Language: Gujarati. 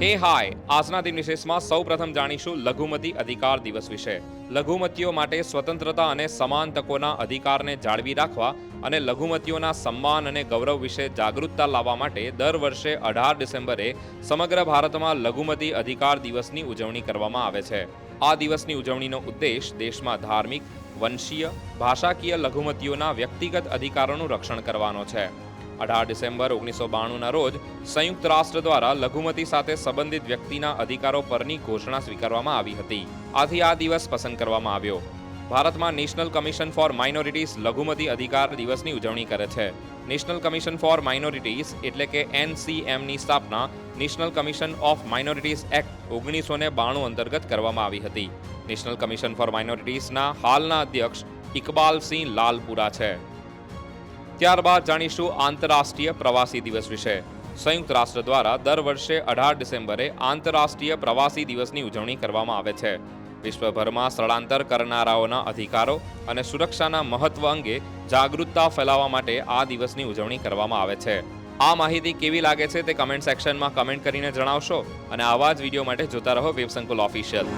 હે હાય, આજના દિન વિશેષમાં સૌ પ્રથમ જાણીશું લઘુમતી અધિકાર દિવસ વિશે. લઘુમતીઓ માટે સ્વતંત્રતા અને સમાન તકોના અધિકારને જાળવી રાખવા અને લઘુમતીઓના સન્માન અને ગૌરવ વિશે જાગૃતતા લાવવા માટે દર વર્ષે અઢાર ડિસેમ્બરે સમગ્ર ભારતમાં લઘુમતી અધિકાર દિવસની ઉજવણી કરવામાં આવે છે. આ દિવસની ઉજવણીનો ઉદ્દેશ દેશમાં ધાર્મિક, વંશીય, ભાષાકીય લઘુમતીઓના વ્યક્તિગત અધિકારોનું રક્ષણ કરવાનો છે. અઢાર ડિસેમ્બર ઓગણીસો બાણુંના રોજ સંયુક્ત રાષ્ટ્ર દ્વારા લઘુમતી સાથે સંબંધિત વ્યક્તિના અધિકારો પરની ઘોષણા સ્વીકારવામાં આવી હતી. આથી આ દિવસ પસંદ કરવામાં આવ્યો. ભારતમાં નેશનલ કમિશન ફોર માઇનોરિટીઝ લઘુમતી અધિકાર દિવસની ઉજવણી કરે છે. નેશનલ કમિશન ફોર માઇનોરિટીઝ એટલે કે એનસીએમની સ્થાપના national commission of minorities act ઓગણીસો ને બાણું અંતર્ગત કરવામાં આવી હતી. નેશનલ કમિશન ફોર માઇનોરિટીઝના હાલના અધ્યક્ષ ઇકબાલસિંહ લાલપુરા છે. ત્યારબાદ જાણીશું આંતરરાષ્ટ્રીય પ્રવાસી દિવસ વિશે. સંયુક્ત રાષ્ટ્ર દ્વારા દર વર્ષે અઢાર ડિસેમ્બરે આંતરરાષ્ટ્રીય પ્રવાસી દિવસની ઉજવણી કરવામાં આવે છે. વિશ્વભરમાં સ્થળાંતર કરનારાઓના અધિકારો અને સુરક્ષાના મહત્વ અંગે જાગૃતતા ફેલાવવા માટે આ દિવસની ઉજવણી કરવામાં આવે છે. આ માહિતી કેવી લાગે છે તે કમેન્ટ સેક્શનમાં કમેન્ટ કરીને જણાવશો અને આવા જ વીડિયો માટે જોતા રહો વેબસંકુલ ઓફિશિયલ.